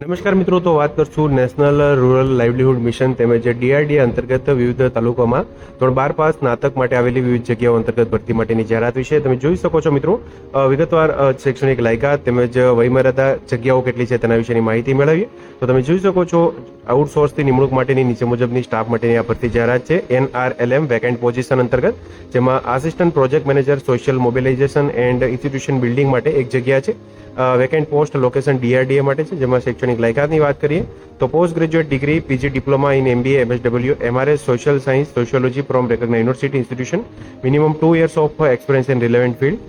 નમસ્કાર મિત્રો, તો વાત કરશું નેશનલ રૂરલ લાઇવલીહુડ મિશન તેમજ ડીઆરડીએ અંતર્ગત વિવિધ તાલુકામાં ધોરણ બાર પાસ સ્નાતક માટે આવેલી વિવિધ જગ્યાઓ અંતર્ગત ભરતી માટેની જાહેરાત વિશે તમે જોઈ શકો છો મિત્રો. વિગતવાર શૈક્ષણિક લાયકાત તેમજ વયમર્યાદા જગ્યાઓ કેટલી છે તેના વિશેની માહિતી મેળવીએ. તો તમે જોઈ શકો છો આઉટસોર્સથી નિમણૂક માટેની નીચે મુજબની સ્ટાફ માટેની આ ભરતી જાહેરાત છે એનઆરએલએમ વેકેન્ટ પોઝિશન અંતર્ગત, જેમાં assistant project manager social mobilisation and institution building માટે એક જગ્યા છે. વેકેન્ટ પોસ્ટ લોકેશન ડીઆરડીએ માટે છે, જેમાં શૈક્ષણિક લાયકાતની વાત કરીએ, તો post graduate degree PG diploma in MBA MSW MRS social science sociology from recognise university institution minimum two years of experience in relevant field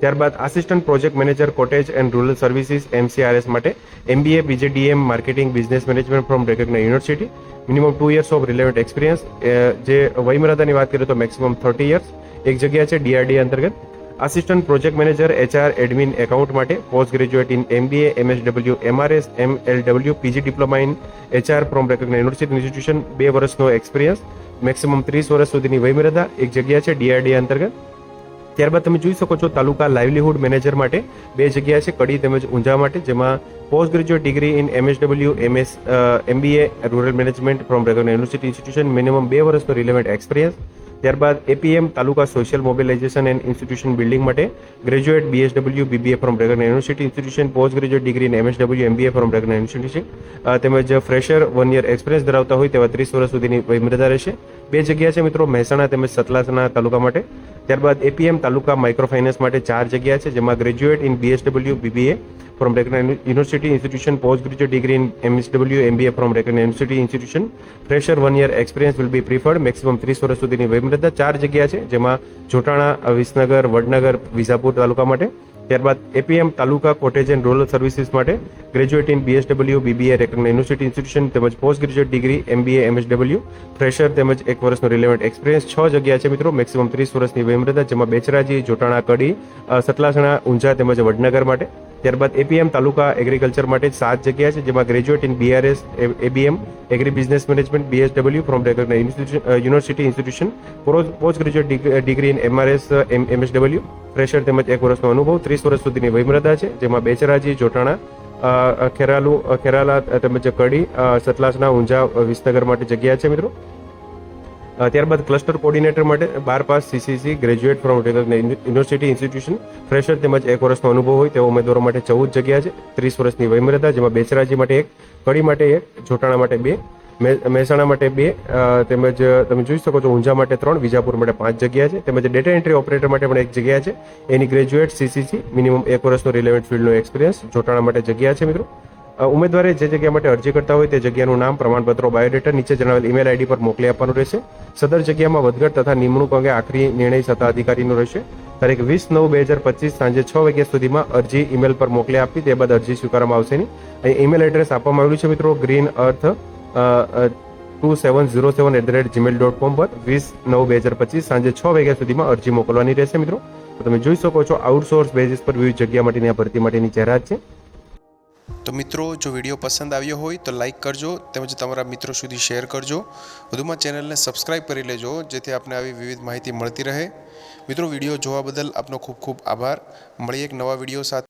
ત્યારબાદ assistant project manager cottage and rural services MCRS માટે MBA BJDM marketing business management from recognise university minimum two years of relevant experience જે વયમર્યાદાની વાત કરીએ તો maximum thirty years એક જગ્યા છે ડીઆરડીએ અંતર્ગત. Assistant project manager HR admin account માટે post graduate in MBA MSW MRS MLW PG diploma in HR from recognise university institution બે વર્ષનો એક્સપિરિયન્સ મેક્સિમમ ત્રીસ વર્ષ સુધીની વયમર્યાદા એક જગ્યા છે ડીઆરડી અંતર્ગત. ત્યારબાદ તમે જોઈ શકો છો તાલુકા લાઇવલીહુડ મેનેજર માટે બે જગ્યા છે કડી તેમજ ઊંઝા માટે, જેમાં post graduate degree in MSW MS MBA rural management from recognised university institution minimum બે વર્ષનો રિલેવન્ટ એક્સપિરિયન્સ ત્યારબાદ APM taluka social mobilisation and institution building માટે graduate BSW BBA from recognised university institution post graduate degree in MSW MBA from recognised university uh, તેમજ fresher one year experience ધરાવતા હોય તેવા ત્રીસ વર્ષ સુધીની વયમર્યાદા રહેશે. બે જગ્યા છે મિત્રો, મહેસાણા તેમજ સતલાસના તાલુકા માટે. ત્યારબાદ એપીએમ તાલુકા માઇક્રોફાઇનાન્સ માટે ચાર જગ્યા છે, જેમાં graduate in BSW BBA from recognised university institution post graduate degree in MSW MBA from recognised university institution fresher one year experience will be preferred maximum ત્રીસ વર્ષ સુધીની વયમર્યાદા. ચાર જગ્યા છે, જેમાં જોટાણા, વિસનગર, વડનગર વિઝાપુર તાલુકા માટે. ત્યારબાદ APM taluka cottage and rural services માટે graduate in BSW BBA recognise university institution તેમજ post graduate degree MBA MSW fresher તેમજ એક વર્ષનો રિલેવન્ટ એક્સપિરિયન્સ છ જગ્યા છે મિત્રો મેક્સિમમ ત્રીસ વર્ષની વયમર્યાદા જેમાં બેચરાજી, જોટાણા, કડી સતલાસણા, ઊંઝા તેમજ વડનગર માટે. ત્યારબાદ એપીએમ તાલુકા એગ્રીકલ્ચર માટે સાત જગ્યા છે, જેમાં graduate in BRS ABM agri business management BSW from recognise university institution post graduate degree in MRS MSW fresher તેમજ એક વર્ષનો અનુભવ, ત્રીસ વર્ષ સુધીની વયમર્યાદા છે, જેમાં બેચરાજી, જોટાણા ખેરાલુ ખેરાલા તેમજ કડી સતલાસના ઊંઝા વિસનગર માટે જગ્યા છે મિત્રો. ત્યારબાદ ક્લસ્ટર કોર્ડિનેટર માટે બાર pass CCC graduate from university institution. Fresher તેમજ એક વર્ષનો અનુભવ હોય તેવા ઉમેદવારો માટે ચૌદ જગ્યા છે, ત્રીસ વર્ષની વયમર્યાદા, જેમાં બેચરાજી માટે એક, કડી માટે એક, જોટાણા માટે બે મહેસાણા માટે બે તેમજ તમે જોઈ શકો છો ઊંઝા માટે ત્રણ, વિજાપુર માટે પાંચ જગ્યા છે, તેમજ ડેટા એન્ટ્રી ઓપરેટર માટે પણ એક જગ્યા છે. એની ગ્રેજ્યુએટ સીસીસી મિનિમમ એક વર્ષનો રિલેવન્ટ ફિલ્ડનો એક્સપિરિયન્સ જોટાણા માટે જગ્યા છે, મિત્રો. ઉમેદવારે જે જગ્યા માટે અરજી કરતા હોય તે જગ્યાનું નામ, પ્રમાણપત્રો, બાયોડેટા, નીચે જણાવેલ ઈમેલ આઈડી પર મોકલી આપવાનું રહેશે. સદર જગ્યામાં વધઘટ તથા નિમણૂક અંગે આખરી નિર્ણય સત્તા અધિકારીનો રહેશે. તારીખ વીસ નવ બે હજાર પચીસ સાંજે છ વાગ્યા સુધીમાં અરજી ઈમેલ પર મોકલી આપી તે બાદ અરજી સ્વીકારવામાં આવશે નહીં. અહીં ઈમેલ એડ્રેસ આપવામાં આવ્યું છે, મિત્રો. Green earth two seven zero seven at the rate Gmail dot com પર વીસ નવ બે હજાર પચીસ સાંજે છ વાગ્યા સુધીમાં અરજી મોકલવાની રહેશે મિત્રો. તો તમે જોઈ શકો છો આઉટસોર્સ બેઝિસ પર વિવિધ જગ્યા માટેની આ ભરતી માટેની જાહેરાત છે. તો મિત્રો, જો વીડિયો પસંદ આવ્યો હોય તો લાઈક કરજો તેમજ તમારા મિત્રો સુધી શેર કરજો. વધુમાં ચેનલને સબસ્ક્રાઇબ કરી લેજો, જેથી આપને આવી વિવિધ માહિતી મળતી રહે. મિત્રો, વીડિયો જોવા બદલ આપનો ખૂબ ખૂબ આભાર. મળીએ એક નવા વીડિયો સાથે.